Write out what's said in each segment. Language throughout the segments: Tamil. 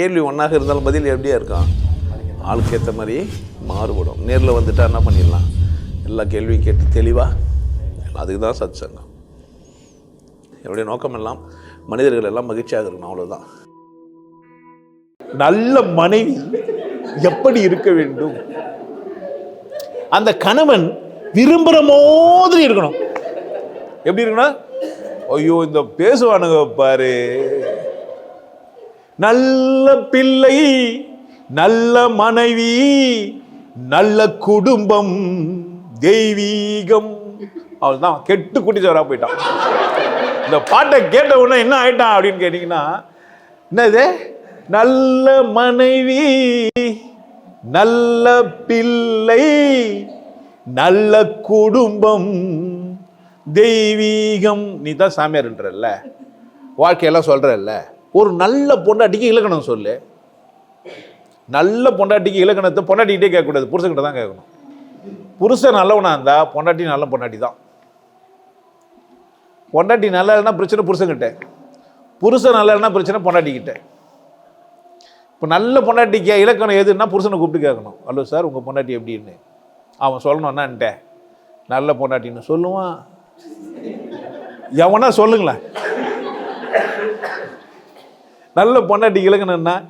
கேள்வி ஒன்றாக இருந்தாலும் பதில் எப்படியா இருக்கும்? ஆளுக்கு ஏற்ற மாதிரி மாறுபடும். நேரில் வந்துட்டா என்ன பண்ணிடலாம்? எல்லா கேள்வியும் கேட்டு தெளிவாக அதுக்கு தான் சத் சங்கம் என்னுடைய நோக்கம் எல்லாம் மனிதர்கள் எல்லாம் மகிழ்ச்சியாக இருக்கணும் அவ்வளோதான் நல்ல மனைவி எப்படி இருக்க வேண்டும்? அந்த கணவன் விரும்புகிற மாதிரி இருக்கணும். எப்படி இருக்கணும் ஐயோ இந்த பேசுவானுங்க பாரு. நல்ல பிள்ளை நல்ல மனைவி நல்ல குடும்பம் தெய்வீகம். அவள்தான் கெட்டு குட்டிச்சவரா போயிட்டான். இந்த பாட்டை கேட்ட உடனே என்ன ஆயிட்டான் அப்படின்னு கேட்டிங்கன்னா என்னது? நல்ல மனைவி நல்ல பிள்ளை நல்ல குடும்பம் தெய்வீகம். நீ தான் சாமியார்ன்றல்ல. வாழ்க்கையெல்லாம் சொல்கிறல்ல ஒரு நல்ல பொண்டாட்டிக்கு இலக்கணம் சொல்லு. நல்ல பொண்டாட்டிக்கு இலக்கணத்தை பொண்டாட்டிக்கிட்டே கேட்கக்கூடாது. புருஷன்கிட்ட தான் கேட்கணும். புருஷன் நல்லவனாக இருந்தால் பொண்டாட்டி நல்ல பொண்டாட்டி தான் பொண்டாட்டி நல்லா இல்லைனா பிரச்சனை புருஷன்கிட்ட. புருஷன் நல்லா இல்லைனா பிரச்சனை பொண்டாட்டிக்கிட்ட. இப்போ நல்ல பொண்டாட்டிக்கு இலக்கணம் எதுன்னா புருஷனை கூப்பிட்டு கேட்கணும். ஹலோ சார் உங்கள் பொண்டாட்டி எப்படின்னு? அவன் சொல்லணும்னான்ட்டேன் நல்ல பொண்டாட்டின்னு சொல்லுவான். எவனா சொல்லுங்களேன். நல்ல பொண்டாட்டி இலக்கணம்னா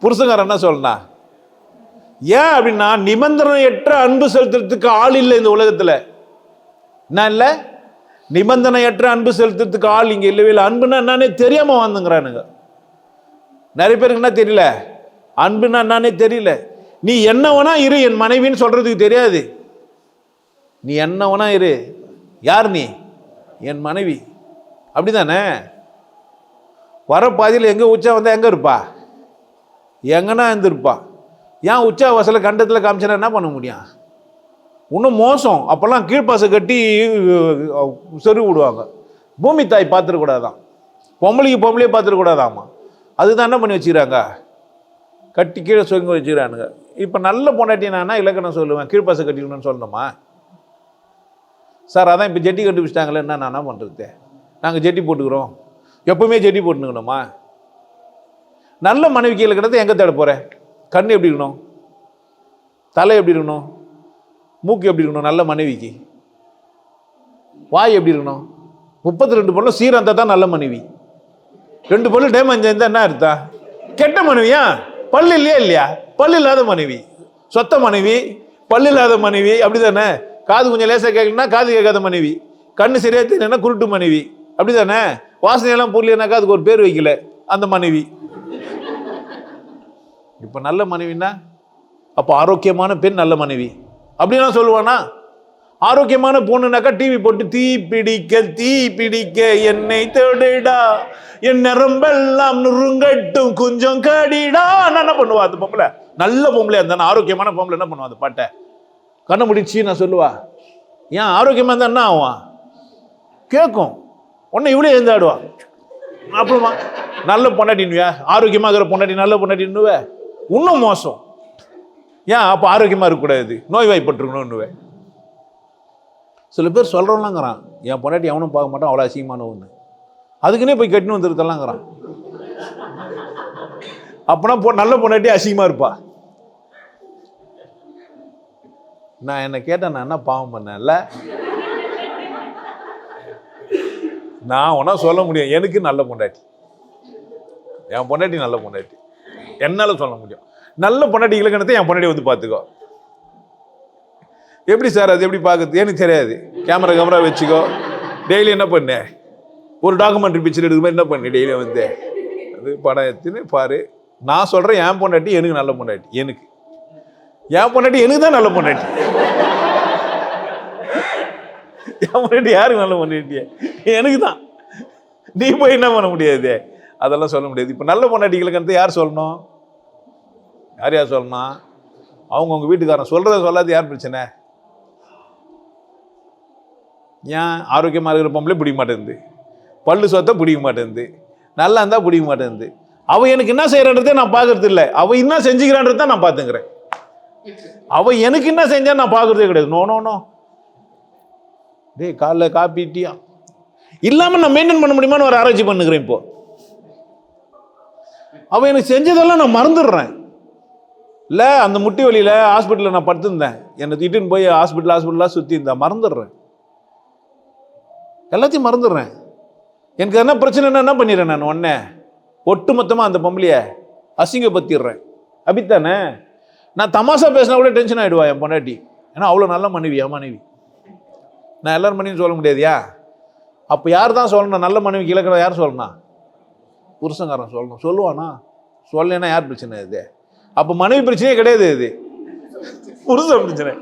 புருஷங்கார என்ன சொல்லணா ஏன் அப்படின்னா நிபந்தனையற்ற அன்பு செலுத்துறதுக்கு ஆள் இல்லை இந்த உலகத்தில். என்ன இல்லை? நிபந்தனையற்ற அன்பு செலுத்துறதுக்கு ஆள் இங்கே இல்லவே இல்லை. அன்புனா என்னன்னே தெரியாமல் வாழ்ந்துங்கிறானுங்க. நிறைய பேருக்கு என்ன தெரியல? அன்புனா என்னன்னே தெரியல. நீ என்ன வேணா இரு என் மனைவின்னு சொல்கிறதுக்கு தெரியாது. நீ என்ன வேணா இரு. யார் நீ? என் மனைவி. அப்படிதானே? வர பாதியில் எங்கே உச்சா வந்தால் எங்கே இருப்பா? எங்கன்னா இருந்திருப்பா. ஏன் உச்சா வாசலை கண்டத்தில் காமிச்சனா என்ன பண்ண முடியும்? இன்னும் மோசம். அப்போல்லாம் கீழ்ப்பாசை கட்டி செருவு விடுவாங்க. பூமி தாய் பார்த்துடக்கூடாதான் பொம்பளைக்கு பொம்பளையே பார்த்துடக்கூடாதாம்மா அதுதான் என்ன பண்ணி வச்சுக்கிறாங்க? கட்டி கீழே சொங்கி வச்சுக்கிறானுங்க. இப்போ நல்ல பொண்டாட்டி நானா இலக்கணம் சொல்லுவேன்? கீழ்ப்பாசை கட்டிக்கணும்னு சொல்லணுமா? சார் அதான் இப்போ ஜெட்டி கட்டி என்ன நான் என்ன பண்ணுறது நாங்கள் ஜெட்டி போட்டுக்கிறோம். எப்பவுமே செடி போட்டுக்கணுமா நல்ல மனைவிக்கு இலக்கணத்தை எங்கே தேட போகிறேன் கண் எப்படி இருக்கணும்? தலை எப்படி இருக்கணும்? மூக்கு எப்படி இருக்கணும்? நல்ல மனைவிக்கு. வாய் எப்படி இருக்கணும்? முப்பத்தி ரெண்டு பொருளும் சீரந்தா தான் நல்ல மனைவி. ரெண்டு பொருள் டேமேஜ் இருந்தால் என்ன அர்த்தம் கெட்ட மனைவியா? பல்லு இல்லையா இல்லையா? பல்லு இல்லாத மனைவி. சொத்த மனைவி பல்லு இல்லாத மனைவி அப்படி தானே காது கொஞ்சம் லேசாக கேட்கலன்னா காது கேட்காத மனைவி. கண்ணு சரியா தெரியலன்னா குருட்டு மனைவி. அப்படி தானே வாசனையெல்லாம் புரியலனாக்கா அதுக்கு ஒரு பேர் வைக்கல அந்த மனைவி. இப்போ நல்ல மனைவின்னா அப்போ ஆரோக்கியமான பெண் நல்ல மனைவி. அப்படின்னா சொல்லுவானா? ஆரோக்கியமான பொண்ணுனாக்கா டிவி போட்டு தீ பிடிக்க தீ பிடிக்க என்னை தேடுடா என் நரம்பெல்லாம் நுறுங்கட்டும் கொஞ்சம் கடிடா. நான் என்ன பண்ணுவா அந்த பொம்பளை? நல்ல பொம்பளை இருந்தா ஆரோக்கியமான பொம்பளை என்ன பண்ணுவா அந்த பாட்டை? கண்ணை முடிச்சு நான் சொல்லுவா ஏன் ஆரோக்கியமாக இருந்தா என்ன ஆகும்? கேட்கும் உன்னை இவ்வளோ எழுந்தாடுவா. அப்புறமா நல்ல பொண்டாட்டினுவியா ஆரோக்கியமாக இருக்கிற பொண்டாட்டி நல்ல பொண்டாட்டின்னுவே இன்னும் மோசம். ஏன்? அப்போ ஆரோக்கியமாக இருக்கக்கூடாது. நோய்வாய்ப்பட்டுருக்கணும்னுவே சில பேர் சொல்கிறவங்களாங்கிறான் என் பொண்டாட்டி எவனும் பார்க்க மாட்டான் அவ்வளோ அசிங்கமான ஒன்று அதுக்குன்னே போய் கட்டினு வந்துருத்தலாங்கிறான். அப்போனா பொ நல்ல பொண்டாட்டி அசிங்கமாக இருப்பா. நான் என்னை கேட்டேன் நான் என்ன பாவம் பண்ணேன்ல? நான் ஒன்றா சொல்ல முடியும். எனக்கு நல்ல பொண்டாட்டி. என் பொண்டாட்டி நல்ல பொண்டாட்டி. என்னால் சொல்ல முடியும். நல்ல பொண்டாட்டி இலக்கணத்தை என் பொண்டாட்டி வந்து பார்த்துக்கோ. எப்படி சார் அது எப்படி பார்க்குறது? எனக்கு தெரியாது. கேமரா கேமரா வச்சுக்கோ. டெய்லி என்ன பண்ண? ஒரு டாக்குமெண்ட்ரி பிக்சர் எடுக்கிற மாதிரி என்ன பண்ணு டெய்லியும் வந்து? அது படம் எடுத்துன்னு பாரு. நான் சொல்கிறேன் என் பொண்டாட்டி எனக்கு நல்ல பொண்டாட்டி. எனக்கு. என் பொண்டாட்டி எனக்கு தான் நல்ல பொண்டாட்டி. என் பொண்டாட்டி யாருக்கு நல்ல பொண்டாட்டியே? எனக்கு தான் நீ போய் என்ன பண்ண முடியாது? அதெல்லாம் சொல்ல முடியாது. இப்போ நல்ல பொண்டாட்டிகளுக்கு யார் சொல்லணும்? யார் யார் சொல்லணும்? அவங்க உங்கள் வீட்டுக்காரன். சொல்கிறத சொல்லாது யார் பிரச்சனை? ஏன்? ஆரோக்கியமாக இருக்கிற பொம்பளை பிடிக்க மாட்டேங்குது. பல்லு சொத்தை பிடிக்க மாட்டேங்குது. நல்லா இருந்தால் பிடிக்க மாட்டேங்குது. அவள் எனக்கு என்ன செய்கிறான்றதே நான் பார்க்கறது இல்லை. அவள் என்ன செஞ்சுக்கிறான்றதை நான் பார்த்துக்கிறேன். அவள் எனக்கு என்ன செஞ்சா நான் பார்க்குறதே கிடையாது. நோ நோ நோ டேய் காலைல காப்பி டீயா இல்லாமல் நான் மெயின்டைன் பண்ண முடியுமான்னு ஒரு ஆராய்ச்சி பண்ணுகிறேன் இப்போ. அவன் எனக்கு செஞ்சதெல்லாம் நான் மறந்துடுறேன். இல்லை அந்த முட்டி வலியில் ஹாஸ்பிட்டலில் நான் படுத்திருந்தேன். என்னை திட்டுன்னு போய் ஹாஸ்பிட்டல் ஹாஸ்பிட்டலாக சுற்றி இருந்தேன். மறந்துடுறேன். எல்லாத்தையும் மறந்துடுறேன். எனக்கு என்ன பிரச்சனைன்னா என்ன பண்ணிடுறேன் நான் உடனே? ஒட்டு மொத்தமாக அந்த பொம்பளையை அசிங்கப்படுத்திடுறேன். அப்படித்தானே? நான் தமாஷா பேசினா கூட டென்ஷன் ஆகிடுவா என் பொண்டாட்டி. ஏன்னா அவ்வளோ நல்ல மனைவி என் மனைவி? நான் எல்லாரும் மனைவி சொல்ல முடியாதியா? அப்போ யார் தான் சொல்லணும்? நல்ல மனைவிக்கு இலக்கணம் யார் சொல்லணும்? புருஷங்காரன் சொல்லணும். சொல்லுவானா? சொல்லலைன்னா யார் பிரச்சனை இது? அப்போ மனைவி பிரச்சனையே கிடையாது இது. புருஷன் பிரச்சனை.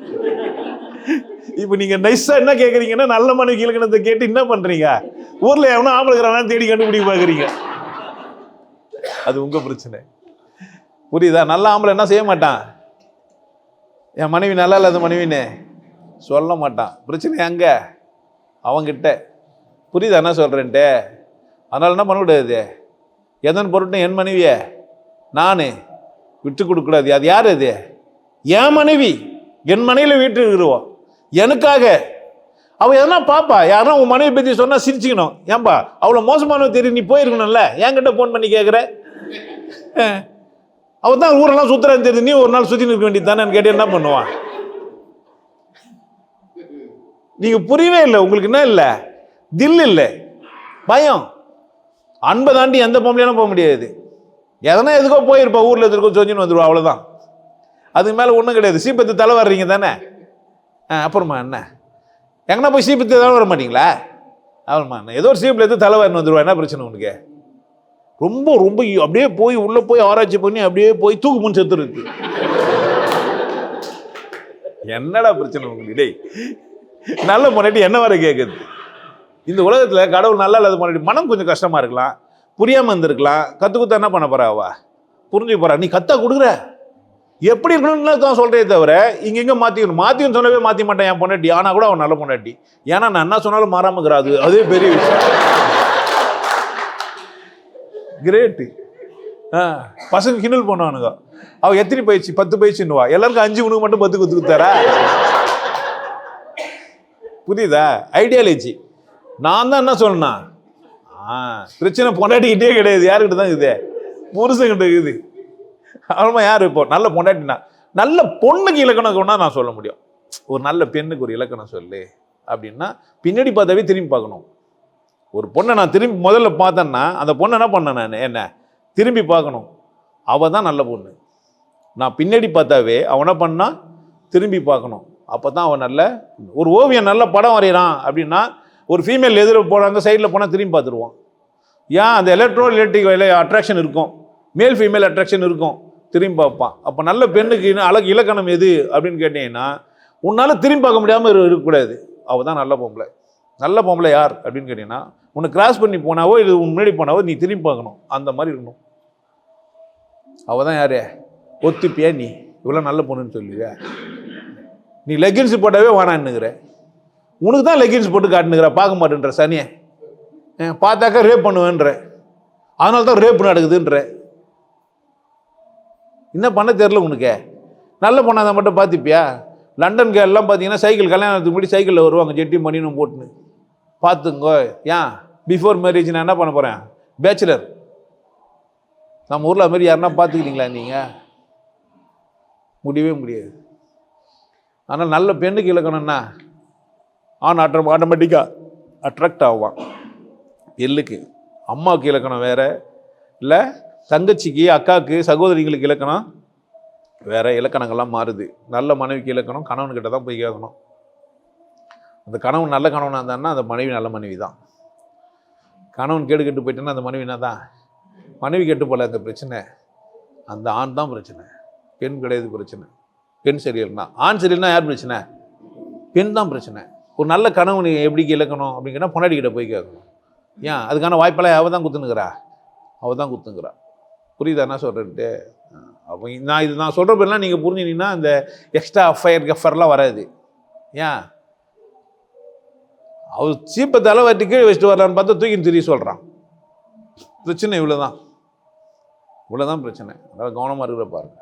இப்போ நீங்கள் நைஸாக என்ன கேட்குறீங்கன்னா நல்ல மனைவி இலக்கணத்தை கேட்டு என்ன பண்ணுறீங்க ஊரில் எவனோ ஆம்பளைக்கிறானா தேடி கண்டுபிடிக்க பார்க்குறீங்க அது உங்கள் பிரச்சனை. புரியுதா? நல்ல ஆம்பளை என்ன செய்ய மாட்டான்? என் மனைவி நல்லா இல்லாத மனைவின்னு. சொல்ல மாட்டான். பிரச்சனை அங்கே அவங்கிட்ட புரியுதா என்ன சொல்கிறேன்ட்டு அதனால் என்ன பண்ணக்கூடாது எதன் பொருட்டும் என் மனைவியை? நான். விட்டு கொடுக்கக்கூடாது அது யார் அது? என் மனைவி. என் மனைவியில் வீட்டு இருக்கிறோம் எனக்காக. அவள் எதனா பாப்பா? யாரும் உன் மனைவி பற்றி சொன்னால் சிரிச்சுக்கணும். ஏன்பா? அவ்வளோ மோசமானவ தெரியும் நீ போயிருக்கணும்ல? என்கிட்ட ஃபோன் பண்ணி கேட்குற அவள் தான் ஊரெல்லாம் சுற்றுறான்னு தெரியுது. நீ ஒரு நாள் சுற்றி நிற்க வேண்டியது தானே? கேட்டு என்ன பண்ணுவான் நீங்கள் புரியவே இல்லை. உங்களுக்கு என்ன இல்லை? தில் இல்லை பயம். அன்பை தாண்டி எந்த பொம்பளையான போக முடியாது. எதனா எதுக்கோ போயிருப்பா ஊரில் எதுக்கோ சொஞ்சின்னு வந்துடுவா அவ்வளோதான் அதுக்கு மேலே ஒன்றும் கிடையாது. சீப்பத்து தலை வர்றீங்க தானே? ஆ அப்புறமா என்ன? எங்கன்னா போய் சீப்பத்து தலை வர மாட்டீங்களா? அவ்வளோமா என்ன? ஏதோ ஒரு சீப்பில் எடுத்து தலை வரணும் வந்துடுவா என்ன பிரச்சனை உனக்கு? ரொம்ப ரொம்ப அப்படியே போய் உள்ளே போய் ஆராய்ச்சி பண்ணி அப்படியே போய் தூக்கு முன் செத்துருக்கு என்னடா பிரச்சனை உங்களுக்கு டேய் நல்ல முன்னாடி என்ன வர கேட்குது இந்த உலகத்தில் கடவுள் நல்லா இல்லாத முன்னாடி மனம் கொஞ்சம் கஷ்டமாக இருக்கலாம். புரியாமல் இருந்திருக்கலாம். கற்று கொடுத்தா என்ன பண்ண போகிறாவா புரிஞ்சு போறா. நீ கத்தா கொடுக்குற. எப்படி இருக்கணும்னு தான் சொல்கிறே தவிர இங்கே எங்க மாற்றிக்கணும் மாத்தியும் சொன்னவே மாற்றி மாட்டேன் என் பொண்டாட்டி. ஆனால் கூட அவன் நல்ல பொண்டாட்டி. ஏன்னா நான் என்ன சொன்னாலும் மாறாமக்கிறாது அதே பெரிய விஷயம். கிரேட்டு ஆ பசங்க கிண்டல் பண்ணுவானுங்க. அவள் எத்தனை பயிற்சி? பத்து பயிற்சின்னுவா. எல்லாருக்கும் அஞ்சு உனக்கு மட்டும் பத்து கொடுத்து குத்தாரா புரியுதா? ஐடியாலஜி நான் தான் என்ன சொன்னேன் ஆ பிரச்சனை பொண்டாட்டிக்கிட்டே கிடையாது. யாருக்கிட்ட தான் இருக்குது? புருஷங்கிட்ட இருக்குது. அவ்வளோமா யார் இப்போ? நல்ல பொண்டாட்டினா நல்ல பொண்ணுக்கு இலக்கணம் கொண்டா நான் சொல்ல முடியும். ஒரு நல்ல பெண்ணுக்கு ஒரு இலக்கணம் சொல்லு. அப்படின்னா பின்னாடி பார்த்தாவே திரும்பி பார்க்கணும். ஒரு பொண்ணை நான் திரும்பி முதல்ல பார்த்தேன்னா அந்த பொண்ணை என்ன பண்ணேன் நான்? என்ன? திரும்பி பார்க்கணும். அவள் தான் நல்ல பொண்ணு. நான் பின்னாடி பார்த்தாவே அவன் என்ன பண்ணா? திரும்பி பார்க்கணும். அப்போ தான் அவன் நல்ல ஒரு ஓவியம் நல்ல படம் வரைகிறான் அப்படின்னா ஒரு ஃபீமேல் எதிர போகிறாங்க சைடில் போனால் திரும்பி பார்த்துருவான் ஏன்? அந்த எலக்ட்ரோ எலக்ட்ரிக் அட்ராக்ஷன் இருக்கும். மேல் ஃபீமேல் அட்ராக்ஷன் இருக்கும். திரும்பி பார்ப்பான். அப்போ நல்ல பெண்ணுக்கு இன்னும் அழகு இலக்கணம் எது அப்படின்னு கேட்டீங்கன்னா உன்னால் திரும்பி பார்க்க முடியாமல் இருக்கக்கூடாது. அவள் தான் நல்ல பொம்பளை. நல்ல பொம்பளை யார் அப்படின்னு கேட்டிங்கன்னா உன்னை கிராஸ் பண்ணி போனாவோ இது உன் முன்னாடி போனாவோ நீ திரும்பி பார்க்கணும். அந்த மாதிரி இருக்கணும். அவள் தான் யார்? ஒத்துப்பியா நீ? இவ்வளோ நல்ல பொண்ணுன்னு சொல்லுவியா? நீ லெகின்ஸ் போட்டாவே வேணான்னுங்கிற உனக்கு தான் லெகின்ஸ் போட்டு காட்டுனுங்கிற பார்க்க மாட்டேன்ற சனியை. பார்த்தாக்கா ரேப் பண்ணுவேன்ற. அதனால தான் ரேப் நடக்குதுன்ற. என்ன பண்ண தெரில உனக்கு? நல்ல பொண்ணாத மட்டும் பார்த்துப்பியா? லண்டன் எல்லாம் பார்த்தீங்கன்னா சைக்கிள் கல்யாணத்துக்கு முன்னாடி சைக்கிளில் வருவாங்க ஜெட்டி மணினும் போட்டுன்னு. பார்த்துங்கோ ஏன் பிஃபோர் மேரேஜ் நான் என்ன பண்ண போகிறேன் பேச்சுலர் நம்ம ஊரில் அது மாதிரி யாருன்னா பார்த்துக்கிறீங்களா நீங்கள் முடியவே முடியாது. ஆனால் நல்ல பெண்ணுக்கு இலக்கணம்னா ஆண் ஆட்டம் ஆட்டோமேட்டிக்காக அட்ராக்ட் ஆவான். எள்ளுக்கு. அம்மாவுக்கு இலக்கணம் வேறு. இல்லை தங்கச்சிக்கு அக்காவுக்கு சகோதரிகளுக்கு இலக்கணம் வேறு. இலக்கணங்கள்லாம் மாறுது. நல்ல மனைவிக்கு இலக்கணம் கணவன்கிட்ட தான் போய் கேட்கணும். அந்த கணவன் நல்ல கணவனாக இருந்தான்னா அந்த மனைவி நல்ல மனைவி தான் கணவன் கேடு கெட்டு போயிட்டேன்னா அந்த மனைவினா தான் மனைவி கெட்டு போல அந்த பிரச்சனை. அந்த ஆண் தான் பிரச்சனை. பெண் கிடையாது பிரச்சனை. பெண் சரியில்லைனா ஆண் சரியில்லைனா யார் பிரச்சனை? பெண் தான் பிரச்சனை. ஒரு நல்ல கனவு நீ எப்படி இழக்கணும் அப்படிங்கிற பொண்டாடி கிட்ட போய் கேட்கணும். ஏன்? அதுக்கான வாய்ப்பெல்லாம் அவள் தான் குத்துனுக்குறா அவள் தான் குத்துங்கிறா புரியுதா? என்ன சொல்கிறேன்ட்டு அப்போ நான் இது நான் சொல்கிற பேர்லாம் நீங்கள் புரிஞ்சுனீங்கன்னா இந்த எக்ஸ்ட்ரா அஃபயர் கஃபர்லாம் வராது. ஏன்? அவர் சீப்பை தலை வட்டி கீழே வச்சுட்டு வரலான்னு பார்த்தா தூக்கின்னு திரிய சொல்கிறான் பிரச்சனை இவ்வளோ தான் இவ்வளோ தான் பிரச்சனை. அதனால் கவனமாக இருக்கிற பாருங்கள்